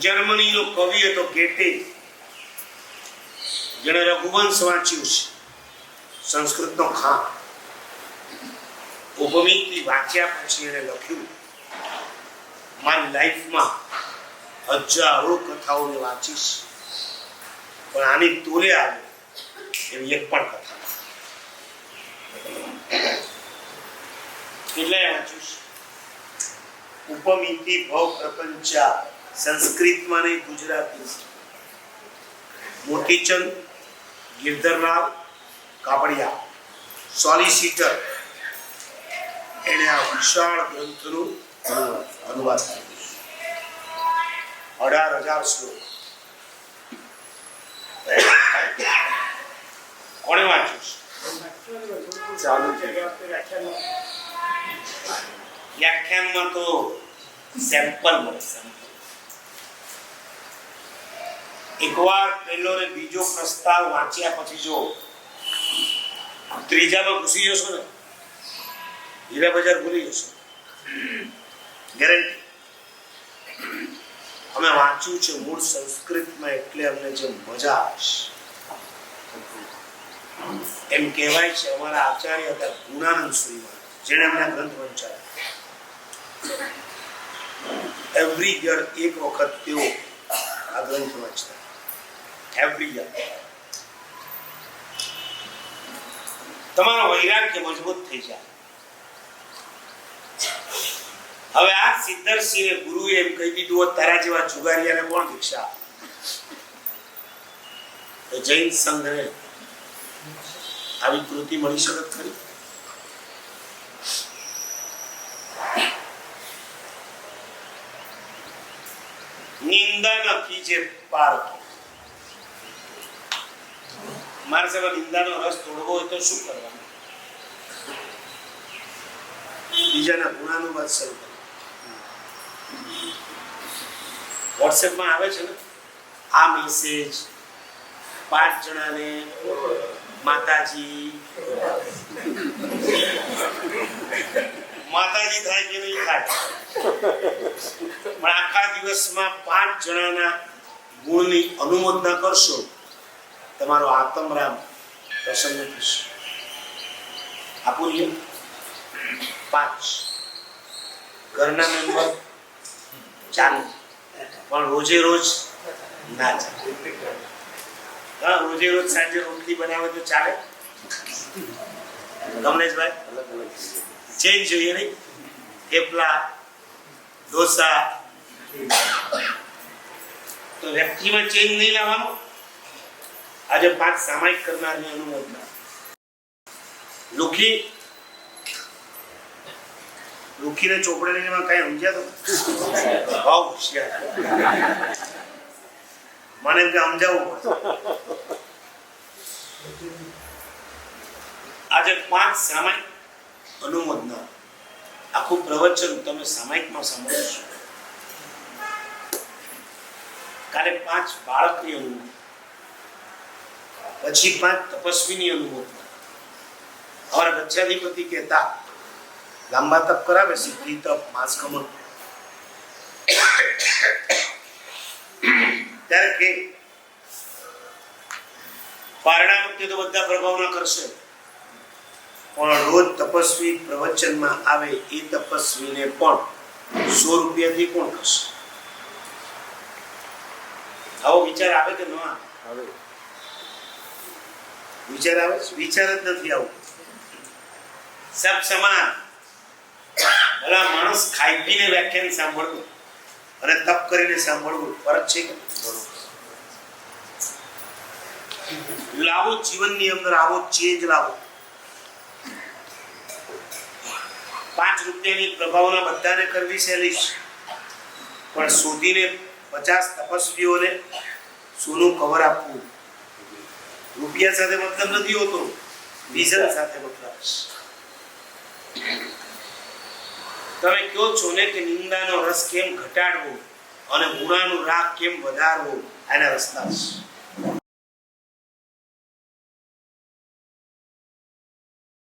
જર્મનીનો કવિ હતો ગેટે જેણે રઘુવંશ વાંચ્યું છે, સંસ્કૃતનો ખાં ઉપમિતિ વાંચ્યા પછી એને લખ્યું, મારી લાઈફમાં હજારો કથાઓને વાંચીશ, પણ આની તોલે આવે એવી એક પણ કથા કેટલાય વાંચ્યું છે? ઉપમિતિ ભવ પ્રપંચા સંસ્કૃતમાં નહીં ગુજરાતી મોતીચંદ ગિરધરરાવ કાપડિયા સોલિસિટર એણે આ વિશાળ ગ્રંથનું અનુવાદ કર્યું અઢાર હજાર શ્લોક. કોણે વાંચ્યું ચાલુ વ્યાખ્યાનમાં તો સેમ્પલ મળે સેમ્પલ એકવાર પહેલો ને બીજો પ્રસ્તાવ વાંચ્યા પછી જો, ત્રીજામાં ઘૂસી જશો ને હીરા બજાર ભૂલી જશો. ગેરંટી અમે વાંચ્યું છે મૂળ સંસ્કૃતમાં એટલે અમને જે મજા આવશે. એમ કહેવાય છે, અમારા આચાર્ય હતા ગુણાનંદ શ્રીમાં જેણે અમને ગ્રંથ વંચાયો. એવરી યર એક વખત તેઓ એવરી યર તમારો વૈરાગ્ય મજબૂત થઈ જાય. હવે આ સિદ્ધરસિંહ ગુરુએ એમ કહી દીધું તારા જેવા જુગારિયાને કોણ દીક્ષા જૈન સંઘને આવી કૃતિ મળી શકે ખરી નિંદા નથી જે પાર મારે સાહેબ નિંદાનો રસ તોડવો હોય તો શું કરવાનું? બીજાના ગુણાનુવાદ શરૂ કરો. વોટ્સએપમાં આવે છે ને? આ મેસેજ પાંચ જણાને માતાજી માતાજી થાય કે નહીં થાય? પણ આખા દિવસમાં પાંચ જણાના ગુણની અનુમોદના કરશો તમારો આત્મરામ પ્રસન્ન થશે. આપું લ્યો પાંચ. ઘરના મેમ્બર ચાલુ પણ રોજે રોજ ના ચાલે. હા, રોજે રોજ સાંજે રોટલી બનાવે તો ચાલે. કમલેશભાઈ ચેન્જ જોઈએ નહીં. થેપલા, ઢોસા. તો વ્યક્તિમાં ચેન્જ નહીં લાવવાનો. આજે પાંચ સામાયિક કરનારની અનુમોદના લુખી, લુખીને ચોપડે એમાં કઈ સમજ્યા તો ભાવ હોશિયાર. મને એમ કે સમજાવવું આજે પાંચ સામાયિક અનુમોદના આખું પ્રવચન તમે સામાયિકમાં સાંભળશો કાલે પાંચ બાળકની અનુમોદના પછી પાંચ તપસ્વીની અનુભવ અમારા બચ્ચાધિપતિ કહેતા, લાંબા તપ કરાવે સિદ્ધિ તપ, માસ કમળ ત્યારે કે, પારણા વખતે તો બધા પ્રભાવના કરશે. પણ રોજ તપસ્વી પ્રવચનમાં આવે એ તપસ્વીને પણ સો રૂપિયાથી કોણ કરશે? આવો વિચાર આવે કે ન આવે. વિચાર આવે? વિચાર જ નથી આવું. સબ સમાન. ભલા માણસ ખાઈ પીને વ્યાખ્યાન સાંભળવું. અને તપ કરીને સાંભળવું. ફરક છે કે લાવો જીવનની અંદર આવો ચેન્જ લાવો. પાંચ રૂપિયાની પ્રભાવના બધાને કરવી સહેલી પણ શોધીને પચાસ તપસ્વીઓને સોનું કવર આપવું. રૂપિયા સાથે મતલબ નથી હોતો. વિઝન સાથે મતલબ. તમે કયો છો ને કે નિંદાનો રસ કેમ ઘટાડવો અને ગુનાનું રાગ કેમ વધારવો? એના રસ્તા છે.